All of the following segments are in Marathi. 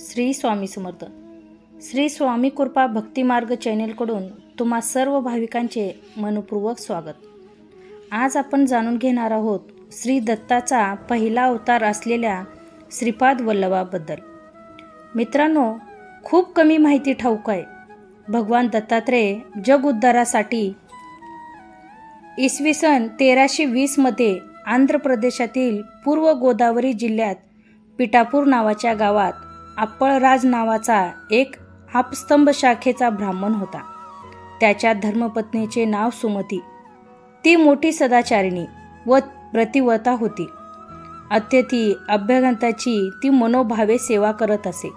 श्री स्वामी समर्थ. श्री स्वामी कृपा भक्तिमार्ग चॅनेलकडून तुम्हा सर्व भाविकांचे मनपूर्वक स्वागत. आज आपण जाणून घेणार आहोत श्री दत्ताचा पहिला अवतार असलेल्या श्रीपाद वल्लभाबद्दल. मित्रांनो खूप कमी माहिती ठाऊक आहे. भगवान दत्तात्रेय जग उद्धारासाठी इसवी सन तेराशे वीसमध्ये आंध्र प्रदेशातील पूर्व गोदावरी जिल्ह्यात पिठापूर नावाच्या गावात अप्पळराज नावाचा एक आपस्तंभ शाखेचा ब्राह्मण होता. त्याच्या धर्मपत्नीचे नाव सुमती. ती मोठी सदाचारिणी व प्रतिवता होती. अत्यथी अभ्यगंताची ती मनोभावे सेवा करत असे.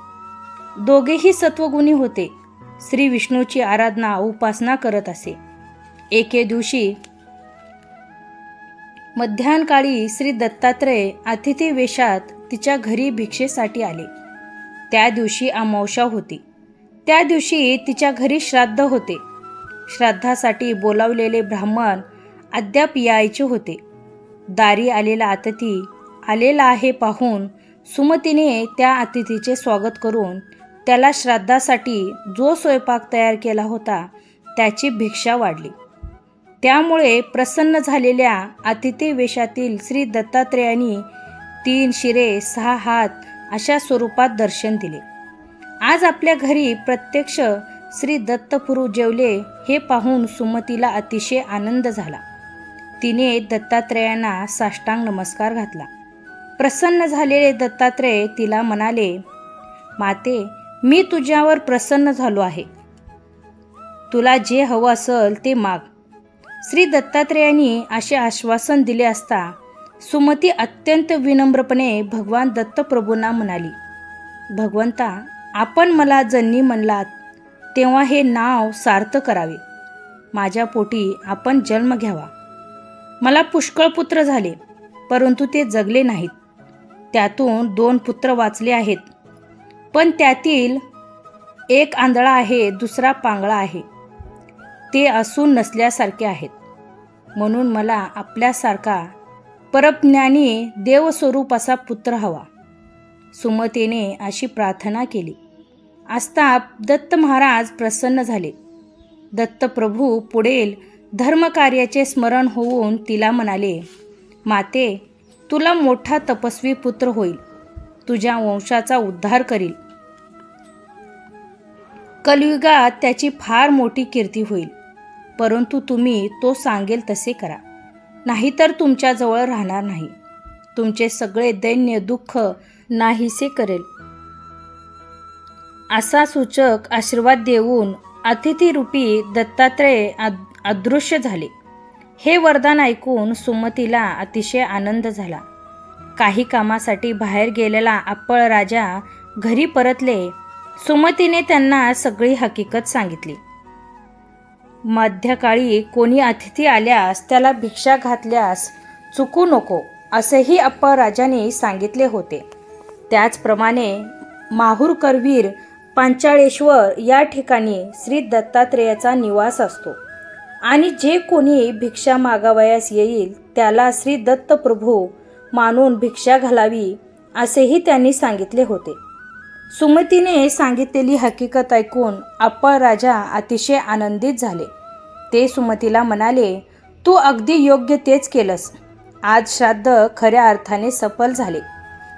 दोघेही सत्वगुणी होते. श्री विष्णूची आराधना उपासना करत असे. एके दिवशी मध्यान्हकाळी श्री दत्तात्रय अतिथी वेशात तिच्या घरी भिक्षेसाठी आले. त्या दिवशी अमावशा होती. त्या दिवशी तिच्या घरी श्राद्ध होते. श्राद्धासाठी बोलावलेले ब्राह्मण अद्याप यायचे होते. दारी आलेला अतिथी आलेला आहे पाहून सुमतीने त्या अतिथीचे स्वागत करून त्याला श्राद्धासाठी जो स्वयंपाक तयार केला होता त्याची भिक्षा वाढली. त्यामुळे प्रसन्न झालेल्या अतिथी वेशातील श्री दत्तात्रेयांनी तीन शिरे सहा हात अशा स्वरूपात दर्शन दिले. आज आपल्या घरी प्रत्यक्ष श्री दत्तपुरु जेवले हे पाहून सुमतीला अतिशय आनंद झाला. तिने दत्तात्रेयांना साष्टांग नमस्कार घातला. प्रसन्न झालेले दत्तात्रेय तिला म्हणाले माते मी तुझ्यावर प्रसन्न झालो आहे. तुला जे हवं असेल ते माग. श्री दत्तात्रेयांनी असे आश्वासन दिले असता सुमती अत्यंत विनम्रपणे भगवान दत्तप्रभूंना म्हणाली भगवंता आपण मला जन्नी म्हणलात तेव्हा हे नाव सार्थ करावे. माझ्या पोटी आपण जन्म घ्यावा. मला पुष्कळ पुत्र झाले परंतु ते जगले नाहीत. त्यातून दोन पुत्र वाचले आहेत. पण त्यातील एक आंधळा आहे दुसरा पांगळा आहे. ते असून नसल्यासारखे आहेत. म्हणून मला आपल्यासारखा परज्ञानी देवस्वरूप असा पुत्र हवा. सुमतेने अशी प्रार्थना केली. असता दत्त महाराज प्रसन्न झाले. दत्तप्रभू पुढेल धर्मकार्याचे स्मरण होऊन तिला म्हणाले माते तुला मोठा तपस्वी पुत्र होईल. तुझ्या वंशाचा उद्धार करील. कलयुगात त्याची फार मोठी कीर्ती होईल. परंतु तुम्ही तो सांगेल तसे करा. नाहीतर तुमच्याजवळ राहणार नाही. तुमचे सगळे दैन्य दुःख नाहीसे करेल. असा सूचक आशीर्वाद देऊन अतिथीरूपी दत्तात्रय अदृश्य झाले. हे वरदान ऐकून सुमतीला अतिशय आनंद झाला. काही कामासाठी बाहेर गेलेला अप्पळ राजा घरी परतले. सुमतीने त्यांना सगळी हकीकत सांगितली. मध्यकाळी कोणी अतिथी आल्यास त्याला भिक्षा घातल्यास चुकू नको असेही अप्पा राजाने सांगितले होते. त्याचप्रमाणे माहूर करवीर पांचाळेश्वर या ठिकाणी श्री दत्तात्रेयाचा निवास असतो. आणि जे कोणी भिक्षा मागावयास येईल त्याला श्री दत्तप्रभू मानून भिक्षा घालावी असेही त्यांनी सांगितले होते. सुमतीने सांगितलेली हकीकत ऐकून अप्पा राजा अतिशय आनंदित झाले. ते सुमतीला म्हणाले तू अगदी योग्य तेच केलंस. आज श्राद्ध खऱ्या अर्थाने सफल झाले.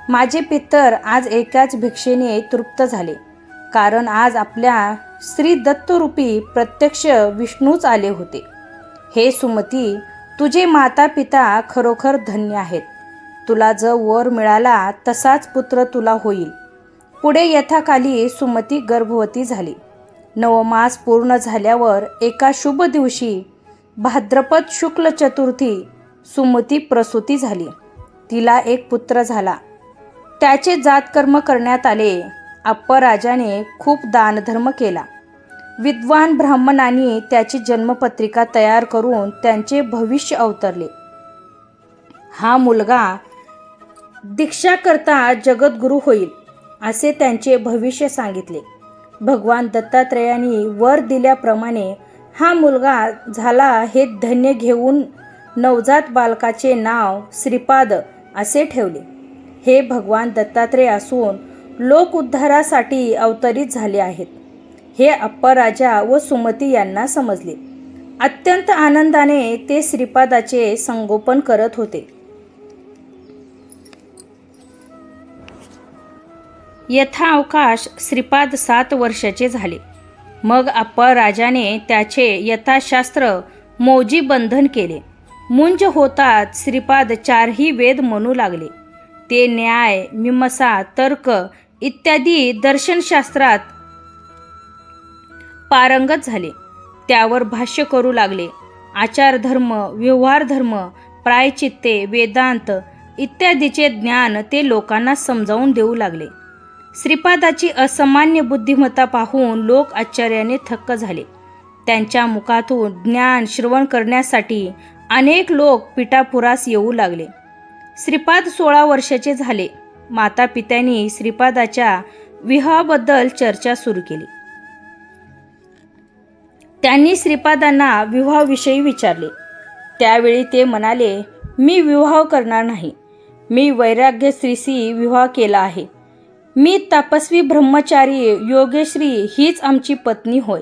माझे पितर आज एकाच भिक्षेने तृप्त झाले. कारण आज आपल्या श्री दत्तरूपी प्रत्यक्ष विष्णूच आले होते. हे सुमती तुझे माता पिता खरोखर धन्य आहेत. तुला जो वर मिळाला तसाच पुत्र तुला होईल. पुढे यथाकाली सुमती गर्भवती झाली. नवमास पूर्ण झाल्यावर एका शुभ दिवशी भाद्रपद शुक्ल चतुर्थी सुमती प्रसूती झाली. तिला एक पुत्र झाला. त्याचे जातकर्म करण्यात आले. अप्पराजाने खूप दानधर्म केला. विद्वान ब्राह्मणांनी त्याची जन्मपत्रिका तयार करून त्यांचे भविष्य अवतरले. हा मुलगा दीक्षा करता जगद्गुरू होईल. असे त्यांचे भविष्य सांगितले. भगवान दत्तात्रेयांनी वर दिल्याप्रमाणे हा मुलगा झाला हे धन्य घेऊन नवजात बालकाचे नाव श्रीपाद असे ठेवले. हे भगवान दत्तात्रेय असून लोक उद्धारासाठी अवतरित झाले आहेत. हे अप्पराजा व सुमती यांना समजले. अत्यंत आनंदाने ते श्रीपादाचे संगोपन करत होते. यथावकाश श्रीपाद सात वर्षाचे झाले. मग अप्पराजाने त्याचे यथाशास्त्र मोजी बंधन केले. मुंज होतात श्रीपाद चारही वेद म्हणू लागले. ते न्याय मिमसा तर्क इत्यादी दर्शनशास्त्रात पारंगत झाले. त्यावर भाष्य करू लागले. आचारधर्म व्यवहारधर्म प्रायचित्ते वेदांत इत्यादीचे ज्ञान ते लोकांना समजावून देऊ लागले. श्रीपादाची असामान्य बुद्धिमत्ता पाहून लोक आश्चर्याने थक्क झाले. त्यांच्या मुखातून ज्ञान श्रवण करण्यासाठी अनेक लोक पिठापुरास येऊ लागले. श्रीपाद सोळा वर्षाचे झाले. माता पित्यांनी श्रीपादाच्या विवाहाबद्दल चर्चा सुरू केली. त्यांनी श्रीपादांना विवाहाविषयी विचारले. त्यावेळी ते म्हणाले मी विवाह करणार नाही. मी वैराग्य स्त्रीशी विवाह केला आहे. मी तपस्वी ब्रह्मचारी योगेश्री हीच आमची पत्नी होय.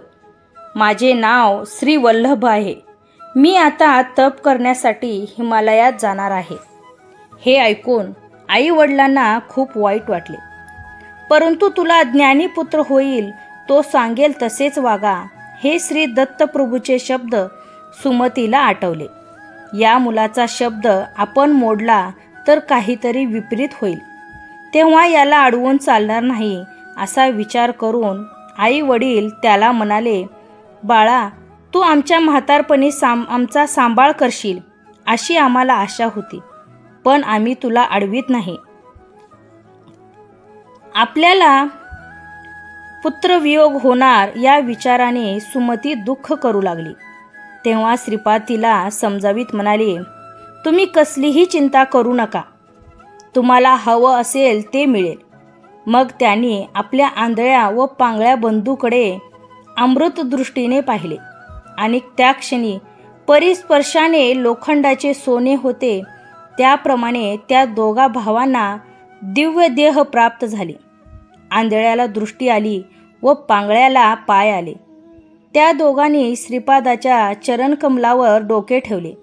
माझे नाव श्री वल्लभ आहे. मी आता तप करण्यासाठी हिमालयात जाणार आहे. हे ऐकून आई वडिलांना खूप वाईट वाटले. परंतु तुला ज्ञानी पुत्र होईल तो सांगेल तसेच वागा हे श्री दत्तप्रभूचे शब्द सुमतीला आठवले. या मुलाचा शब्द आपण मोडला तर काहीतरी विपरीत होईल. तेव्हा याला अडवून चालणार नाही असा विचार करून आई वडील त्याला म्हणाले बाळा तू आमच्या म्हातारपणी साम आमचा सांभाळ करशील अशी आम्हाला आशा होती पण आम्ही तुला अडवीत नाही. आपल्याला पुत्रवियोग होणार या विचाराने सुमती दुःख करू लागली. तेव्हा श्रीपाद तिला समजावीत म्हणाले तुम्ही कसलीही चिंता करू नका तुम्हाला हवं असेल ते मिळेल. मग त्यांनी आपल्या आंधळ्या व पांगळ्या बंधूकडे अमृतदृष्टीने पाहिले. आणि त्या क्षणी परिस्पर्शाने लोखंडाचे सोने होते. त्याप्रमाणे त्या दोघा भावांना दिव्य देह प्राप्त झाले. आंधळ्याला दृष्टी आली व पांगळ्याला पाय आले. त्या दोघांनी श्रीपादाच्या चरणकमलावर डोके ठेवले.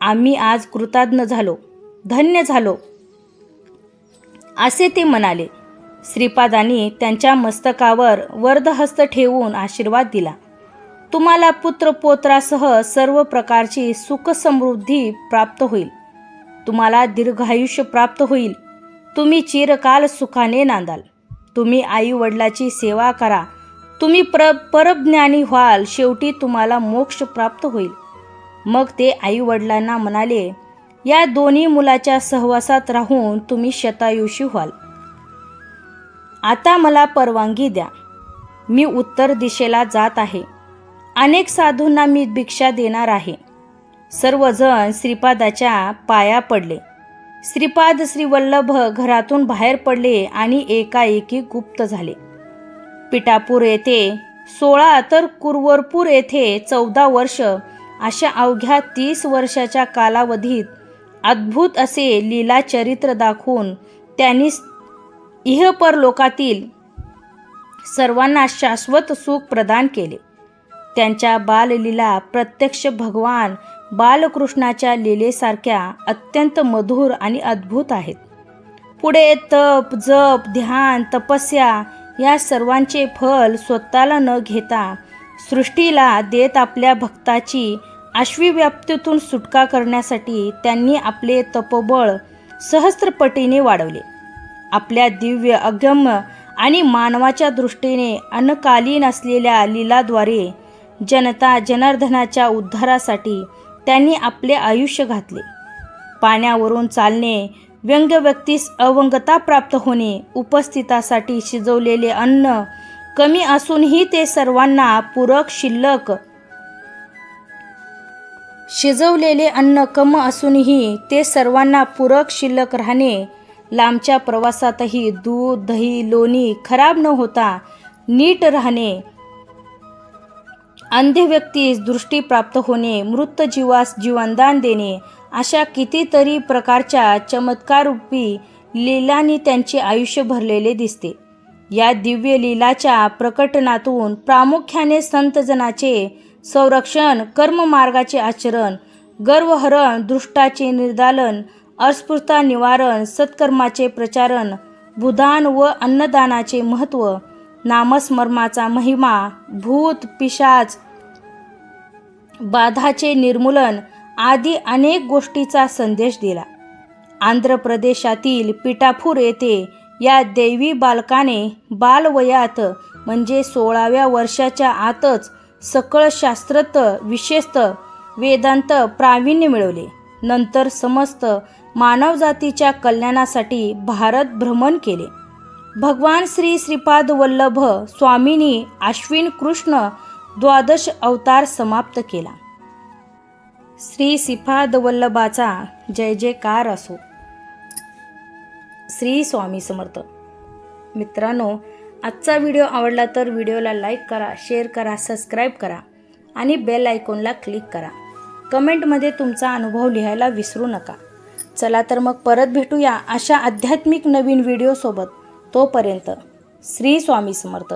आम्ही आज कृतज्ञ झालो. धन्य झालो. असे ते म्हणाले. श्रीपादांनी त्यांच्या मस्तकावर वर्धहस्त ठेवून आशीर्वाद दिला. तुम्हाला पुत्रपोत्रासह सर्व प्रकारची सुखसमृद्धी प्राप्त होईल. तुम्हाला दीर्घायुष्य प्राप्त होईल. तुम्ही चिरकाल सुखाने नांदाल. तुम्ही आई वडिलाची सेवा करा. तुम्ही प्र परज्ञानी व्हाल. शेवटी तुम्हाला मोक्ष प्राप्त होईल. मग ते आई वडिलांना म्हणाले या दोन्ही मुलाच्या सहवासात राहून तुम्ही शतायुषी व्हाल. आता मला परवानगी द्या. मी उत्तर दिशेला जात आहे. अनेक साधूंना मी भिक्षा देणार आहे. सर्वजण श्रीपादाच्या पाया पडले. श्रीपाद श्रीवल्लभ घरातून बाहेर पडले आणि एकाएकी गुप्त झाले. पिठापूर येथे सोळा तर कुरवरपूर येथे चौदा वर्ष अशा अवघ्या तीस वर्षाच्या कालावधीत अद्भुत असे लीला चरित्र दाखवून त्यांनी इहपर लोकातील सर्वांना शाश्वत सुख प्रदान केले. त्यांच्या बाललीला प्रत्यक्ष भगवान बालकृष्णाच्या लीलेसारख्या अत्यंत मधुर आणि अद्भुत आहेत. पुढे तप जप ध्यान तपस्या या सर्वांचे फल स्वतःला न घेता सृष्टीला देत आपल्या भक्ताची अश्विव्याप्तीतून सुटका करण्यासाठी त्यांनी आपले तपबळ सहस्त्रपटीने वाढवले. आपल्या दिव्य अगम्य आणि मानवाच्या दृष्टीने अनकालीन असलेल्या लीलाद्वारे जनता जनार्दनाच्या उद्धारासाठी त्यांनी आपले आयुष्य घातले. पाण्यावरून चालणे व्यंग व्यक्तीस अवंगता प्राप्त होणे उपस्थितासाठी शिजवलेले अन्न कमी असूनही ते सर्वांना पूरक शिल्लक शिजवलेले अन्न कम असूनही ते सर्वांना पूरक शिल्लक राहणे. लांबच्या प्रवासातही दूध दही लोणी खराब न होता नीट राहणे. अंध व्यक्तीस दृष्टी प्राप्त होणे मृत जीवास जीवनदान देणे अशा कितीतरी प्रकारच्या चमत्काररूपी लीलांनी त्यांचे आयुष्य भरलेले दिसते. या दिव्य लीलाच्या प्रकटनातून प्रामुख्याने संतजनाचे संरक्षण कर्ममार्गाचे आचरण गर्वहरण दृष्टाचे निर्दालन अस्पृता निवारण सत्कर्माचे प्रचारण भूदान व अन्नदानाचे महत्त्व नामस्मरणाचा महिमा भूत पिशाच बाधाचे निर्मूलन आदी अनेक गोष्टीचा संदेश दिला. आंध्र प्रदेशातील पिठापूर येथे या देवी बालकाने बालवयात म्हणजे सोळाव्या वर्षाच्या आतच सकळ शास्त्रत विशेषत वेदांत प्रावीण्य मिळवले. नंतर समस्त मानवजातीच्या कल्याणासाठी भारत भ्रमण केले. भगवान श्री श्रीपाद वल्लभ स्वामींनी आश्विन कृष्ण द्वादश अवतार समाप्त केला. श्री श्रीपाद वल्लभाचा जय जयकार असो. श्री स्वामी समर्थ. मित्रांनो आजचा व्हिडिओ आवडला तर व्हिडिओला लाईक करा शेअर करा सबस्क्राईब करा आणि बेल आयकॉनला क्लिक करा. कमेंटमध्ये तुमचा अनुभव लिहायला विसरू नका. चला तर मग परत भेटूया अशा आध्यात्मिक नवीन व्हिडिओसोबत. तोपर्यंत श्री स्वामी समर्थ.